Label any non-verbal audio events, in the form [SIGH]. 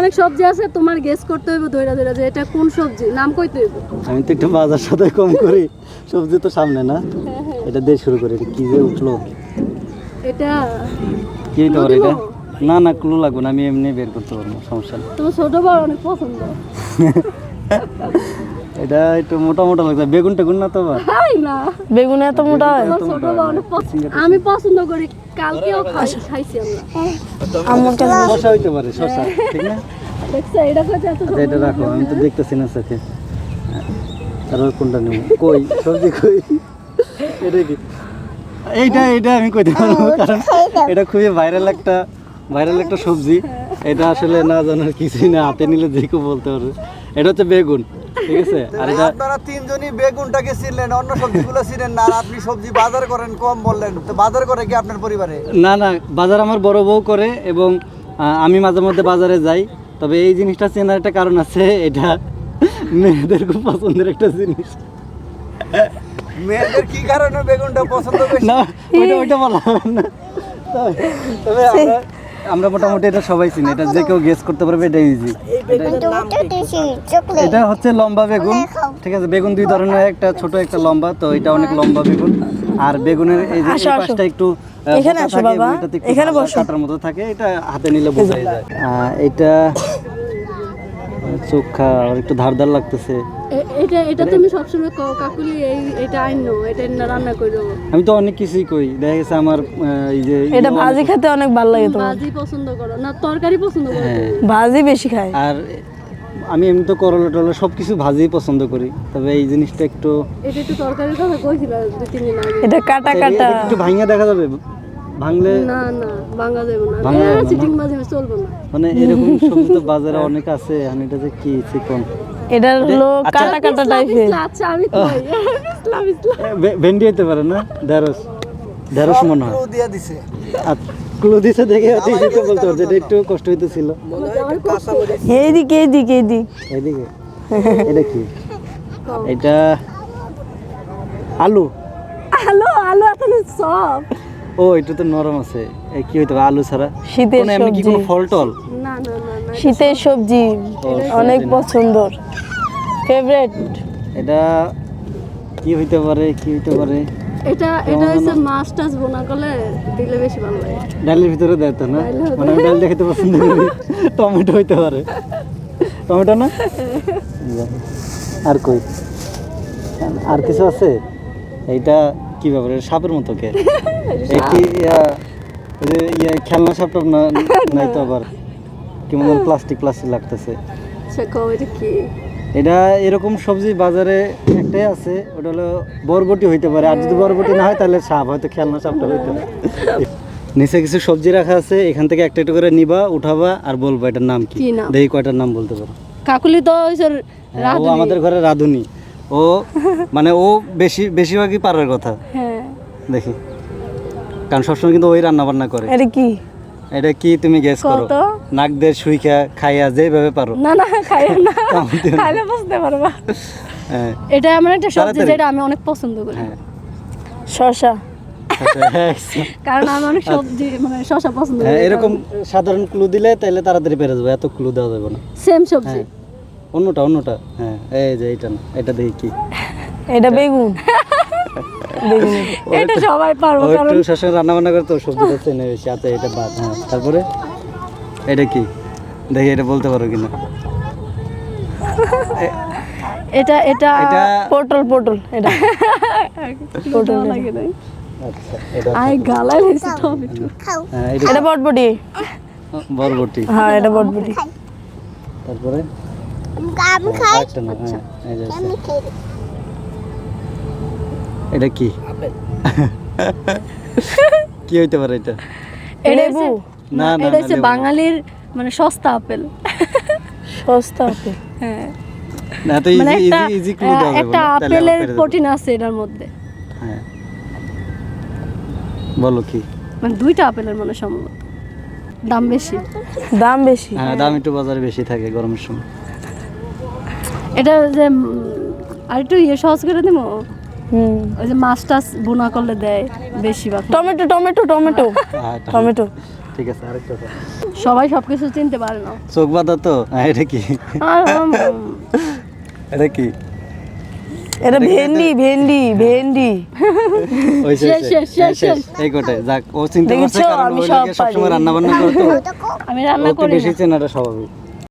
অনেক সবজি আছে তোমার গেস করতে হইব ধইরা ধইরা যে এটা কোন সবজি? নাম কইতে হইব। আমি তো একটু বাজার সাথে কম করি সবজি তো সামনে না। এটা দিয়ে শুরু করি কি যে উঠল? এটা কি তো এটা? না না ক্লু লাগবে না আমি এমনি বের করতে পারব সমস্যা তো তোমার ছোট বড় অনেক পছন্দ। [LAUGHS] এটা একটু মোটা মোটা লাগছে বেগুন টেগুন না তো খাই না। বেগুন এত মোটা? হয় পছন্দ আমি পছন্দ করি কালকেও খাইছি আমরা। আমার কাছে শশা হইতে পারে শশা ঠিক না? দেখছ এটা আচ্ছা এটা রাখো আমি তো দেখতেছি না সাথে। তারপর কোনটা নেব? কই? সবজি কই? এটা কি এইটা এটা আমি কইতে পারব কারণ এটা খুবই ভাইরাল একটা ভাইরাল একটা সবজি। এটা আসলে না জানার কিছুই না হাতে নিলে যে কেউ বলতে পারবে। এটা হচ্ছে বেগুন ঠিক আছে? আর এটা আপনারা তিনজনই বেগুনটাকে চিনলেন অন্য সবজিগুলো চিনেন না আর আপনি সবজি বাজার করেন কম বললেন। তো বাজার করে কি আপনার পরিবারে? না না বাজার আমার বড় বউ করে এবং আমি মাঝে মধ্যে বাজারে যাই। তবে এই জিনিসটা চেনার একটা কারণ আছে এটা মেয়েদের খুব পছন্দের একটা জিনিস। মেয়েদের কি কারণে বেগুনটা পছন্দ বেশি? না ওইটা ওইটা বলা হবে না। তবে- তবে আমরা আমরা মোটামুটি এটা সবাই চিনি এটা যে কেউ গেস করতে পারবে এটা ইজি এটা হচ্ছে লম্বা বেগুন ঠিক আছে বেগুন দুই ধরনের একটা ছোট একটা লম্বা তো এটা অনেক লম্বা বেগুন। আর বেগুনের এই যে। পাশটা একটু এখানে আসো থাকে বাবা। এখানে বসো। কাটার মতো থাকে এটা হাতে নিলে বোঝা যায়। আহ, এটা চোখা আর একটু ধার ধার লাগতেছে। এটা এটা তুমি সবসময় কও কাকুলি এই এটা আইনো এটা না রান্না কইরো আমি তো অনেক কিছুই কই দেখা গেছে আমার এই যে এটা ভাজি খেতে অনেক ভালো লাগে তোমার। ভাজি পছন্দ করো না তরকারি পছন্দ করো হ্যাঁ। ভাজি বেশি খায়। আর আমি এমনি তো করলা টরলা সব কিছু ভাজিই পছন্দ করি তবে এই জিনিসটা একটু এটা একটু তরকারির কথা কইছিল দুই তিন দিন আগে। এটা কাটা কাটা। একটু ভাঙিয়ে দেখা যাবে। ভাঙলে না না বাঙ্গা যাবে না। ভাঙা যাবে না, না? চিটিং বাজি চলবে না। মানে এরকম সবজি তো বাজারে অনেক আছে আর এটা যে কি চিকন? এটা হলো। কাটা কাটা টাইপের আচ্ছা আমি কই ইসলাম ইসলাম। ভেন্ডি হতে পারে না? ঢেঁড়স। ঢেঁড়স মনে হয়। ক্লু দিয়ে দিছে। আচ্ছা ক্লু দিছে দেখে ঠিকই তো বলতে পারছে এটা একটু কষ্ট হইতেছিল। এইদিকে এইদিকে এইদিক এইদিকে। এটা কি? এটা আলু। আলো আলো এখন সব। ও এটা তো নরম আছে। এ, কি হইতে পারে আলু ছাড়া? শীতের এমনি কি কোনো ফল টল না না না না শীতের সবজি অনেক পছন্দর। ফেভারিট এটা কি হইতে পারে কি হইতে পারে? এটা এটা হচ্ছে মাছ টাছ বোনা করলে দিলে বেশি ভালো লাগে। ডালের ভিতরে দেয় তো না? মানে ডাল দেখতে পছন্দ করি। টমেটো হইতে পারে। টমেটো না? আর কই? আর কিছু আছে? এইটা কি ব্যাপারে সাপের মতো কে? কি ইয়া, খেলনা না নাই তো আবার। কেমন প্লাস্টিক প্লাস্টিক লাগতেছে। এটা এরকম সবজি বাজারে একটাই আছে ওটা হলো বরবটি হইতে পারে। আর যদি বরবটি না হয় তাহলে সাপ হয়তো খেলনা সাপটা হইতে পারে। নিচে কিছু সবজি রাখা আছে এখান থেকে একটা একটা করে নিবা উঠাবা আর বলবা এটার নাম কি? দেখি কয়টার নাম বলতে পারো। কাকুলি তো হ্যাঁ, ও আমাদের ঘরে রাধুনি। ও মানে ও বেশি বেশিরভাগই পারার কথা। হ্যাঁ। দেখি। কারণ সবসময় কিন্তু ওই রান্না বান্না করে। এটা কি? এটা কি তুমি গেস করো? নাক দিয়ে সুইখা খাইয়া যেভাবে পারো। না না খাইও [LAUGHS] না। খাইলে বুঝতে পারবা। হ্যাঁ। এটা এমন একটা সবজি যেটা আমি অনেক পছন্দ করি। হ্যাঁ। শশা আচ্ছা, হ্যাঁ, কারণ আমি অনেক সবজি মানে শশা পছন্দ হ্যাঁ করি এরকম সাধারণ ক্লু দিলে তাহলে তাড়াতাড়ি পেরে যাবে এত ক্লু দেওয়া যাবে না। সেম সবজি। হ্যাঁ। অন্যটা অন্যটা। হ্যাঁ এই যে এইটা না এটা দেখি কি। এটা বেগুন। এটা সবাই পারব কারণ একটু সবসময় রান্না বান্না করে তো সবজিটা চেনে বেশি আচ্ছা এটা বাদ হ্যাঁ তারপরে? এটা কি? দেখি এটা বলতে পারো কিনা। এটা এটা পটল পটল এটা। [LAUGHS] পটল লাগে নাই। আচ্ছা এটা আই টমেটো হ্যাঁ এটা বটবটি। বরবটি। হ্যাঁ এটা বটবটি। তারপরে? না। এটা কি? [LAUGHS] কি হইতে পারে এটা? হচ্ছে- না না এটা হচ্ছে বাঙালির মানে সস্তা আপেল। সস্তা আপেল। হ্যাঁ। না তো মানে ইজি ইজি ইজি ক্লু যাবে একটা না, তাহলে আবার আপেলের প্রোটিন আছে এটার মধ্যে। হ্যাঁ। বলো কি? মানে দুইটা আপেলের মানে সম্ভবত দাম বেশি। দাম বেশি। হ্যাঁ দাম একটু বাজারে বেশি থাকে গরমের সময়। এটা যে আর একটু ইয়ে সহজ করে দিব? হুম। ওই যে মাছ টাছ বোনা করলে দেয় বেশি বা টমেটো টমেটো। টমেটো। হ্যাঁ, টমেটো। ঠিক আছে আরেকটা সবাই সবকিছু চিনতে পারে না। চোখ বাঁধা তো হ্যাঁ, এটা কি? এটা কি? এটা ভেন্ডি ভেন্ডি ভেন্ডি। ওই শেষ, শেষ, শেষ, হ্যাঁ, শেষ, শেষ। এই কোটে যাক ও চিন্তা দেখেছ? কারণ আমি সব। রান্না বান্না করতো। আমি রান্না করি বেশি চেনাটা স্বাভাবিক।